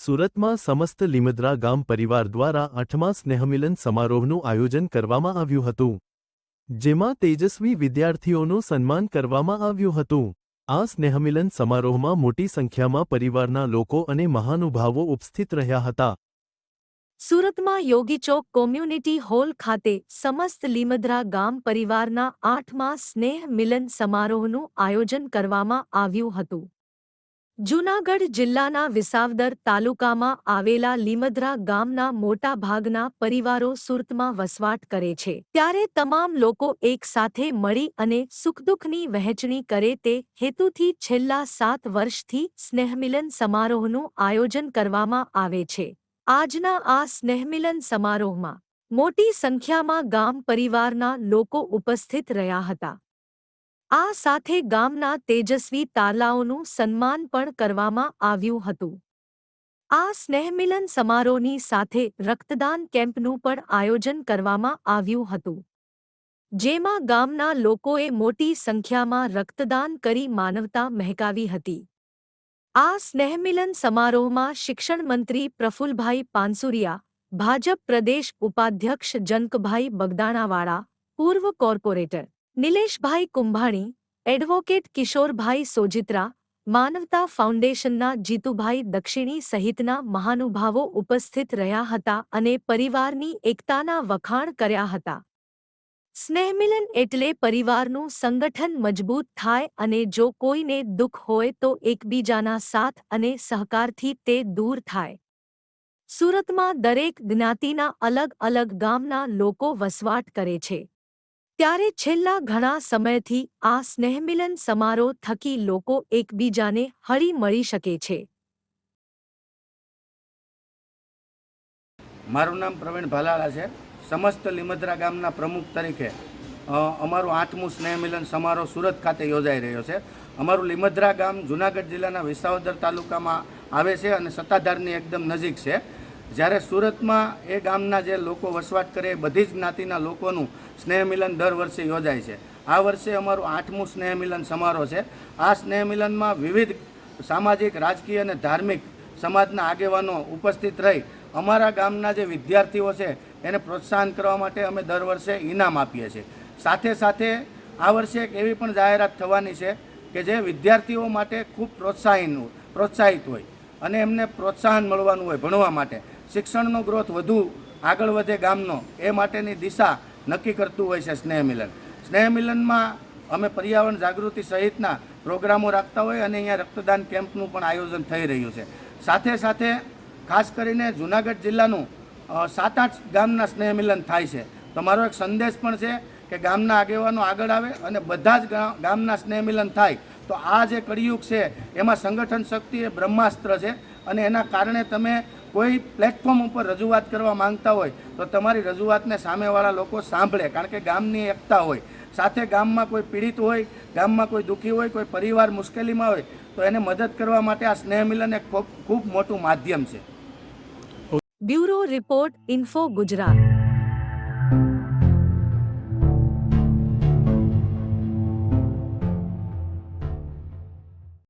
સુરતમાં સમસ્ત લીમદ્રા ગામ પરિવાર દ્વારા આઠમા સ્નેહમિલન સમારોહનું આયોજન કરવામાં આવ્યું હતું, જેમાં તેજસ્વી વિદ્યાર્થીઓનું સન્માન કરવામાં આવ્યું હતું. આ સ્નેહમિલન સમારોહમાં મોટી સંખ્યામાં પરિવારના લોકો અને મહાનુભાવો ઉપસ્થિત રહ્યા હતા. સુરતમાં યોગી ચોક કોમ્યુનિટી હોલ ખાતે સમસ્ત લીમદ્રા ગામ પરિવારના આઠમા સ્નેહ મિલન સમારોહનું આયોજન કરવામાં આવ્યું હતું. જૂનાગઢ જિલ્લાના વિસાવદર તાલુકામાં આવેલા લીમદ્રા ગામના મોટા ભાગના પરિવારો સુરતમાં વસવાટ કરે છે. ત્યારે તમામ લોકો એક સાથે મળી અને સુખદુઃખની વહેંચણી કરે તે હેતુથી છેલ્લા સાત વર્ષથી સ્નેહમિલન સમારોહનું આયોજન કરવામાં આવે છે. આજના આ સ્નેહમિલન સમારોહમાં મોટી સંખ્યામાં ગામ પરિવારના લોકો ઉપસ્થિત રહ્યા હતા. આ સાથે ગામના તેજસ્વી તારલાઓનું સન્માન પણ કરવામાં આવ્યું હતું. આ સ્નેહમિલન સમારોહની સાથે રક્તદાન કેમ્પનું પણ આયોજન કરવામાં આવ્યું હતું. જેમાં ગામના લોકોએ મોટી સંખ્યામાં રક્તદાન કરી માનવતા મહેકાવી હતી. આ સ્નેહમિલન સમારોહમાં શિક્ષણ મંત્રી પ્રફુલભાઈ પાનસુરિયા, ભાજપ પ્રદેશ ઉપાધ્યક્ષ જનકભાઈ બગદાણાવાળા, પૂર્વ કોર્પોરેટર નિલેશભાઈ કુંભાણી, એડવોકેટ કિશોરભાઈ સોજિત્રા, માનવતા ફાઉન્ડેશનના જીતુભાઈ દક્ષિણી સહિતના મહાનુભાવો ઉપસ્થિત રહ્યા હતા અને પરિવારની એકતાના વખાણ કર્યા હતા. સ્નેહમિલન એટલે પરિવારનું સંગઠન મજબૂત થાય અને જો કોઈને દુઃખ હોય તો એકબીજાના સાથ અને સહકારથી તે દૂર થાય. સુરતમાં દરેક જ્ઞાતિના અલગ અલગ ગામના લોકો વસવાટ કરે છે. ત્યારે છેલ્લા ઘણા સમયથી આ સ્નેહમિલન સમારોહ થકી લોકો એકબીજાને હળી મળી શકે છે. મારું નામ પ્રવીણ ભાલાળા છે. સમસ્ત લીમદ્રા ગામના પ્રમુખ તરીકે અમારું આઠમું સ્નેહમિલન સમારોહ સુરત ખાતે યોજાઈ રહ્યો છે. અમારું લીમદ્રા ગામ જુનાગઢ જિલ્લાના વિસાવદર તાલુકામાં આવે છે અને સત્તાધારની એકદમ નજીક છે. જ્યારે સુરતમાં એ ગામના જે લોકો વસવાટ કરે બધી જ જ્ઞાતિના લોકોનું સ્નેહ મિલન દર વર્ષે યોજાય છે. આ વર્ષે અમારું આઠમું સ્નેહ મિલન સમારોહ છે. આ સ્નેહ મિલનમાં વિવિધ સામાજિક, રાજકીય અને ધાર્મિક સમાજના આગેવાનો ઉપસ્થિત રહી અમારા ગામના જે વિદ્યાર્થીઓ છે એને પ્રોત્સાહન કરવા માટે અમે દર વર્ષે ઇનામ આપીએ છીએ. સાથે સાથે આ વર્ષે એક એવી પણ જાહેરાત થવાની છે કે જે વિદ્યાર્થીઓ માટે ખૂબ પ્રોત્સાહીન પ્રોત્સાહિત હોય અને એમને પ્રોત્સાહન મળવાનું હોય ભણવા માટે. શિક્ષણનો ગ્રોથ વધુ આગળ વધે ગામનો, એ માટેની દિશા નક્કી કરતું હોય છે સ્નેહ મિલન. સ્નેહ મિલનમાં અમે પર્યાવરણ જાગૃતિ સહિતના પ્રોગ્રામો રાખતા હોય અને અહીંયા રક્તદાન કેમ્પનું પણ આયોજન થઈ રહ્યું છે. સાથે સાથે ખાસ કરીને જુનાગઢ જિલ્લાનું સાત આઠ ગામના સ્નેહ મિલન થાય છે. તો મારો એક સંદેશ પણ છે કે ગામના આગેવાનો આગળ આવે અને બધા જ ગામના સ્નેહ મિલન થાય. તો આ જે કળિયુગ છે, એમાં સંગઠન શક્તિ એ બ્રહ્માસ્ત્ર છે અને એના કારણે તમે કોઈ પ્લેટફોર્મ ઉપર રજૂઆત કરવા માંગતા હોય તો તમારી રજૂઆતને સામેવાળા લોકો સાંભળે, કારણ કે ગામની એકતા હોય. સાથે ગામમાં કોઈ પીડિત હોય, ગામમાં કોઈ દુઃખી હોય, કોઈ પરિવાર મુશ્કેલીમાં હોય, તો એને મદદ કરવા માટે આ સ્નેહ મિલન એક ખૂબ મોટું માધ્યમ છે. Bureau report, Info Gujarat.